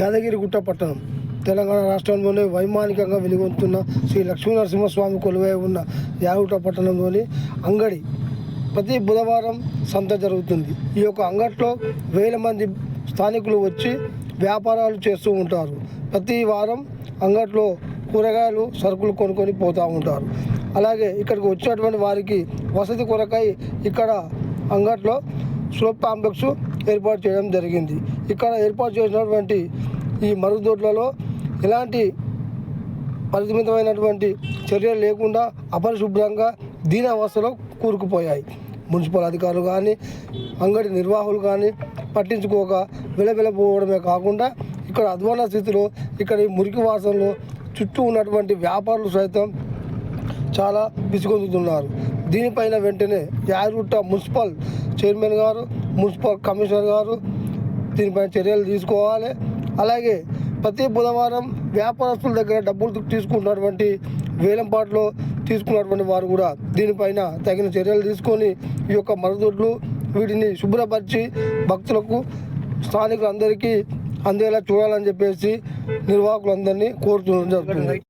యాదగిరిగుట్ట పట్టణం. తెలంగాణ రాష్ట్రంలోనే వైమానికంగా వెలుగొందుతున్న శ్రీ లక్ష్మీ నరసింహస్వామి కొలువై ఉన్న యాదగుట్ట పట్టణంలోని అంగడి ప్రతి బుధవారం సంత జరుగుతుంది. ఈ యొక్క అంగట్లో వేల మంది స్థానికులు వచ్చి వ్యాపారాలు చేస్తూ ఉంటారు. ప్రతి వారం అంగట్లో కూరగాయలు సరుకులు కొనుక్కొని పోతూ ఉంటారు. అలాగే ఇక్కడికి వచ్చినటువంటి వారికి వసతి కొరకై ఇక్కడ అంగట్లో స్లోప్ కాంప్లెక్స్ ఏర్పాటు చేయడం జరిగింది. ఇక్కడ ఏర్పాటు చేసినటువంటి ఈ మరుగుదొడ్లలో ఎలాంటి పరిమితమైనటువంటి చర్యలు లేకుండా అపరిశుభ్రంగా దీనావస్థలో కూరుకుపోయాయి. మున్సిపల్ అధికారులు కానీ అంగడి నిర్వాహకులు కానీ పట్టించుకోక విలవిలపోవడమే కాకుండా ఇక్కడ అధ్వాన స్థితిలో ఇక్కడ ఈ మురికి వాసనలు చుట్టూ ఉన్నటువంటి వ్యాపారులు సైతం చాలా విసుగొందుతున్నారు. దీనిపైన వెంటనే యాదగుట్ట మున్సిపల్ చైర్మన్ గారు మున్సిపల్ కమిషనర్ గారు దీనిపైన చర్యలు తీసుకోవాలి. అలాగే ప్రతి బుధవారం వ్యాపారస్తుల దగ్గర డబ్బులు తీసుకున్నటువంటి వేలంపాట్లో తీసుకున్నటువంటి వారు కూడా దీనిపైన తగిన చర్యలు తీసుకొని ఈ యొక్క మరదొడ్లు వీటిని శుభ్రపరిచి భక్తులకు స్థానికులందరికీ అందేలా చూడాలని చెప్పేసి నిర్వాహకులందరినీ కోరుతుండడం జరుగుతుంది